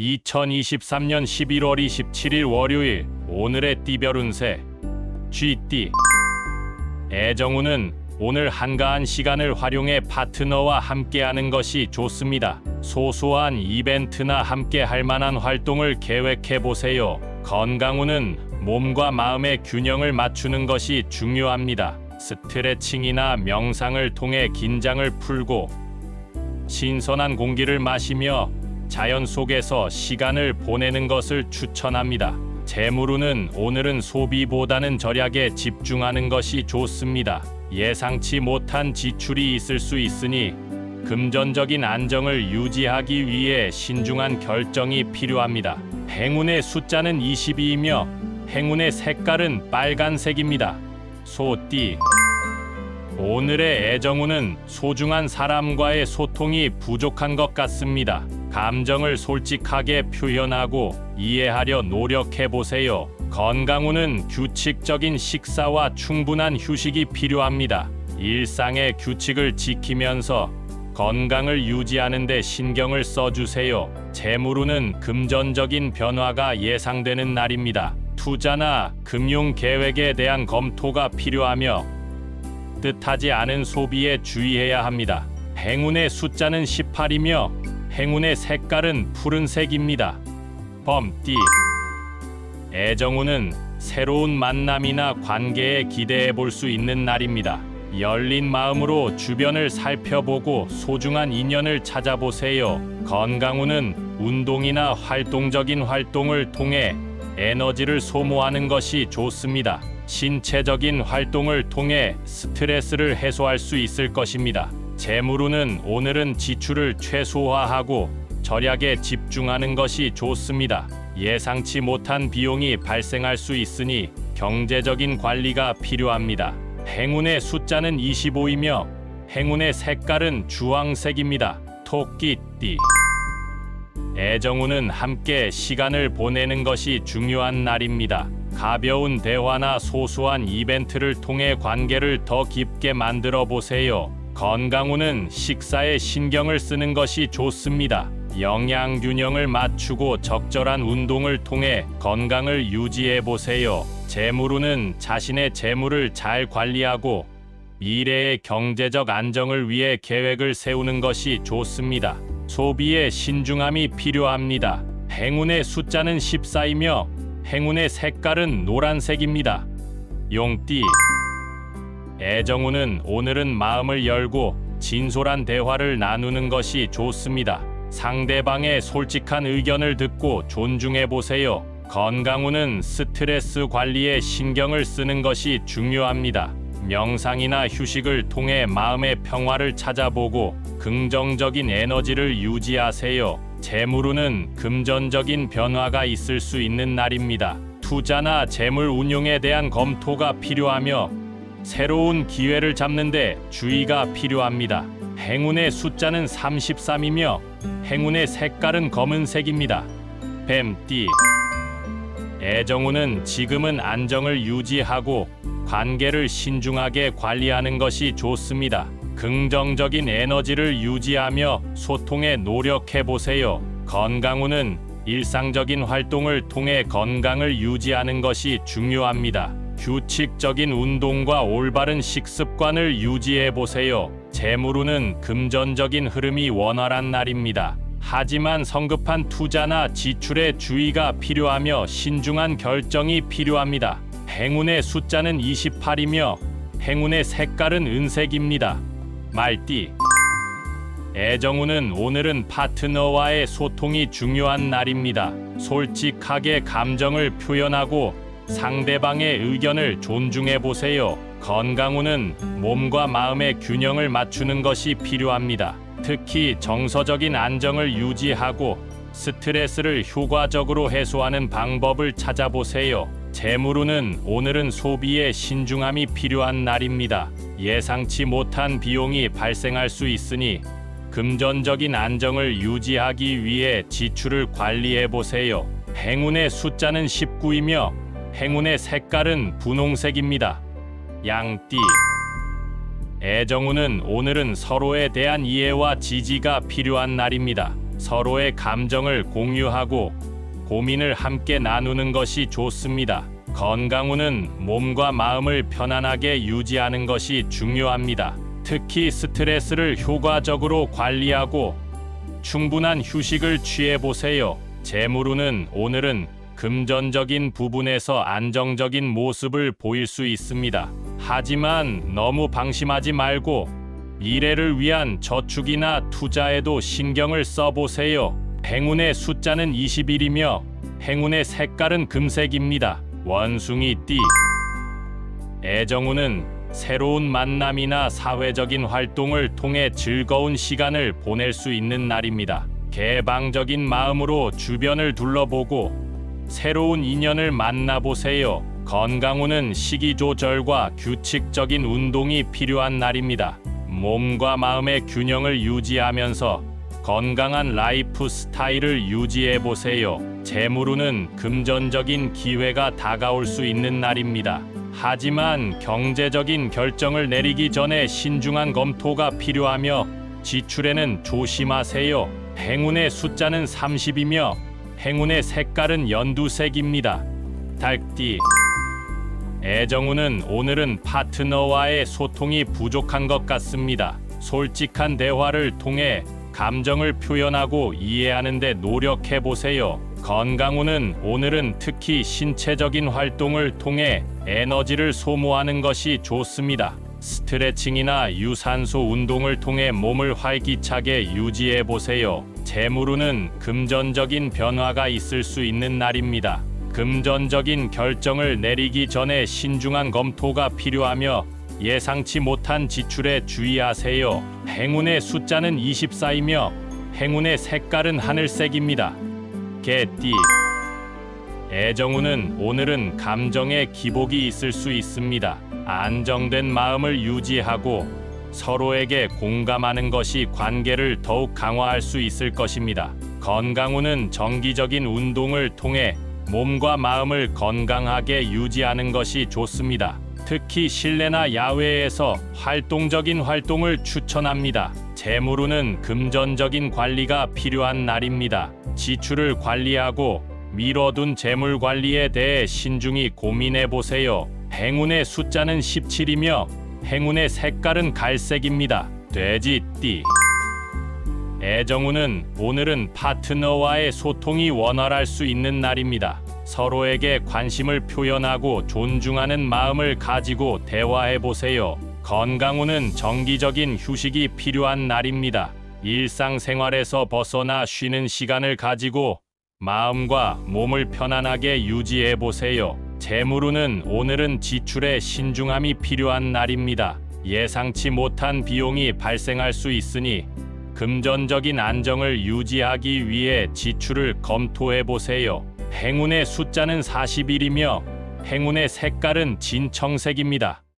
2023년 11월 27일 월요일 오늘의 띠별 운세 쥐띠 애정우는 오늘 한가한 시간을 활용해 파트너와 함께하는 것이 좋습니다. 소소한 이벤트나 함께 할 만한 활동을 계획해 보세요. 건강운은 몸과 마음의 균형을 맞추는 것이 중요합니다. 스트레칭이나 명상을 통해 긴장을 풀고 신선한 공기를 마시며 자연 속에서 시간을 보내는 것을 추천합니다. 재물운은 오늘은 소비보다는 절약에 집중하는 것이 좋습니다. 예상치 못한 지출이 있을 수 있으니 금전적인 안정을 유지하기 위해 신중한 결정이 필요합니다. 행운의 숫자는 22이며 행운의 색깔은 빨간색입니다. 소띠 오늘의 애정운은 소중한 사람과의 소통이 부족한 것 같습니다. 감정을 솔직하게 표현하고 이해하려 노력해 보세요. 건강운은 규칙적인 식사와 충분한 휴식이 필요합니다. 일상의 규칙을 지키면서 건강을 유지하는 데 신경을 써주세요. 재물운은 금전적인 변화가 예상되는 날입니다. 투자나 금융 계획에 대한 검토가 필요하며 뜻하지 않은 소비에 주의해야 합니다. 행운의 숫자는 18이며 행운의 색깔은 푸른색입니다. 범띠 애정운은 새로운 만남이나 관계에 기대해 볼 수 있는 날입니다. 열린 마음으로 주변을 살펴보고 소중한 인연을 찾아보세요. 건강운은 운동이나 활동적인 활동을 통해 에너지를 소모하는 것이 좋습니다. 신체적인 활동을 통해 스트레스를 해소할 수 있을 것입니다. 재물운은 오늘은 지출을 최소화하고 절약에 집중하는 것이 좋습니다. 예상치 못한 비용이 발생할 수 있으니 경제적인 관리가 필요합니다. 행운의 숫자는 25이며 행운의 색깔은 주황색입니다. 토끼띠 애정우는 함께 시간을 보내는 것이 중요한 날입니다. 가벼운 대화나 소소한 이벤트를 통해 관계를 더 깊게 만들어 보세요. 건강우는 식사에 신경을 쓰는 것이 좋습니다. 영양 균형을 맞추고 적절한 운동을 통해 건강을 유지해 보세요. 재물우는 자신의 재물을 잘 관리하고 미래의 경제적 안정을 위해 계획을 세우는 것이 좋습니다. 소비에 신중함이 필요합니다. 행운의 숫자는 14이며 행운의 색깔은 노란색입니다. 용띠 애정우는 오늘은 마음을 열고 진솔한 대화를 나누는 것이 좋습니다. 상대방의 솔직한 의견을 듣고 존중해 보세요. 건강우는 스트레스 관리에 신경을 쓰는 것이 중요합니다. 명상이나 휴식을 통해 마음의 평화를 찾아보고 긍정적인 에너지를 유지하세요. 재물운은 금전적인 변화가 있을 수 있는 날입니다. 투자나 재물 운용에 대한 검토가 필요하며 새로운 기회를 잡는데 주의가 필요합니다. 행운의 숫자는 33이며 행운의 색깔은 검은색입니다. 뱀 띠 애정우는 지금은 안정을 유지하고 관계를 신중하게 관리하는 것이 좋습니다. 긍정적인 에너지를 유지하며 소통에 노력해 보세요. 건강우는 일상적인 활동을 통해 건강을 유지하는 것이 중요합니다. 규칙적인 운동과 올바른 식습관을 유지해 보세요. 재물운은 금전적인 흐름이 원활한 날입니다. 하지만 성급한 투자나 지출에 주의가 필요하며 신중한 결정이 필요합니다. 행운의 숫자는 28이며 행운의 색깔은 은색입니다. 말띠 애정우는 오늘은 파트너와의 소통이 중요한 날입니다. 솔직하게 감정을 표현하고 상대방의 의견을 존중해 보세요. 건강우는 몸과 마음의 균형을 맞추는 것이 필요합니다. 특히 정서적인 안정을 유지하고 스트레스를 효과적으로 해소하는 방법을 찾아보세요. 재물운은 오늘은 소비에 신중함이 필요한 날입니다. 예상치 못한 비용이 발생할 수 있으니 금전적인 안정을 유지하기 위해 지출을 관리해 보세요. 행운의 숫자는 19이며 행운의 색깔은 분홍색입니다. 양띠 애정우는 오늘은 서로에 대한 이해와 지지가 필요한 날입니다. 서로의 감정을 공유하고 고민을 함께 나누는 것이 좋습니다. 건강운은 몸과 마음을 편안하게 유지하는 것이 중요합니다. 특히 스트레스를 효과적으로 관리하고 충분한 휴식을 취해 보세요. 재물운은 오늘은 금전적인 부분에서 안정적인 모습을 보일 수 있습니다. 하지만 너무 방심하지 말고 미래를 위한 저축이나 투자에도 신경을 써보세요. 행운의 숫자는 21이며 행운의 색깔은 금색입니다. 원숭이 띠. 애정운은 새로운 만남이나 사회적인 활동을 통해 즐거운 시간을 보낼 수 있는 날입니다. 개방적인 마음으로 주변을 둘러보고 새로운 인연을 만나보세요. 건강운은 식이 조절과 규칙적인 운동이 필요한 날입니다. 몸과 마음의 균형을 유지하면서 건강한 라이프 스타일을 유지해 보세요. 재물운은 금전적인 기회가 다가올 수 있는 날입니다. 하지만 경제적인 결정을 내리기 전에 신중한 검토가 필요하며 지출에는 조심하세요. 행운의 숫자는 30이며 행운의 색깔은 연두색입니다. 달띠 애정운은 오늘은 파트너와의 소통이 부족한 것 같습니다. 솔직한 대화를 통해 감정을 표현하고 이해하는데 노력해 보세요. 건강운은 오늘은 특히 신체적인 활동을 통해 에너지를 소모하는 것이 좋습니다. 스트레칭이나 유산소 운동을 통해 몸을 활기차게 유지해 보세요. 재물운은 금전적인 변화가 있을 수 있는 날입니다. 금전적인 결정을 내리기 전에 신중한 검토가 필요하며 예상치 못한 지출에 주의하세요. 행운의 숫자는 24이며 행운의 색깔은 하늘색입니다. 개띠 애정운은 오늘은 감정의 기복이 있을 수 있습니다. 안정된 마음을 유지하고 서로에게 공감하는 것이 관계를 더욱 강화할 수 있을 것입니다. 건강운은 정기적인 운동을 통해 몸과 마음을 건강하게 유지하는 것이 좋습니다. 특히 실내나 야외에서 활동적인 활동을 추천합니다. 재물운은 금전적인 관리가 필요한 날입니다. 지출을 관리하고 미뤄둔 재물 관리에 대해 신중히 고민해 보세요. 행운의 숫자는 17이며 행운의 색깔은 갈색입니다. 돼지 띠 애정운은 오늘은 파트너와의 소통이 원활할 수 있는 날입니다. 서로에게 관심을 표현하고 존중하는 마음을 가지고 대화해 보세요. 건강운은 정기적인 휴식이 필요한 날입니다. 일상생활에서 벗어나 쉬는 시간을 가지고 마음과 몸을 편안하게 유지해 보세요. 재물운은 오늘은 지출에 신중함이 필요한 날입니다. 예상치 못한 비용이 발생할 수 있으니 금전적인 안정을 유지하기 위해 지출을 검토해 보세요. 행운의 숫자는 41이며 행운의 색깔은 진청색입니다.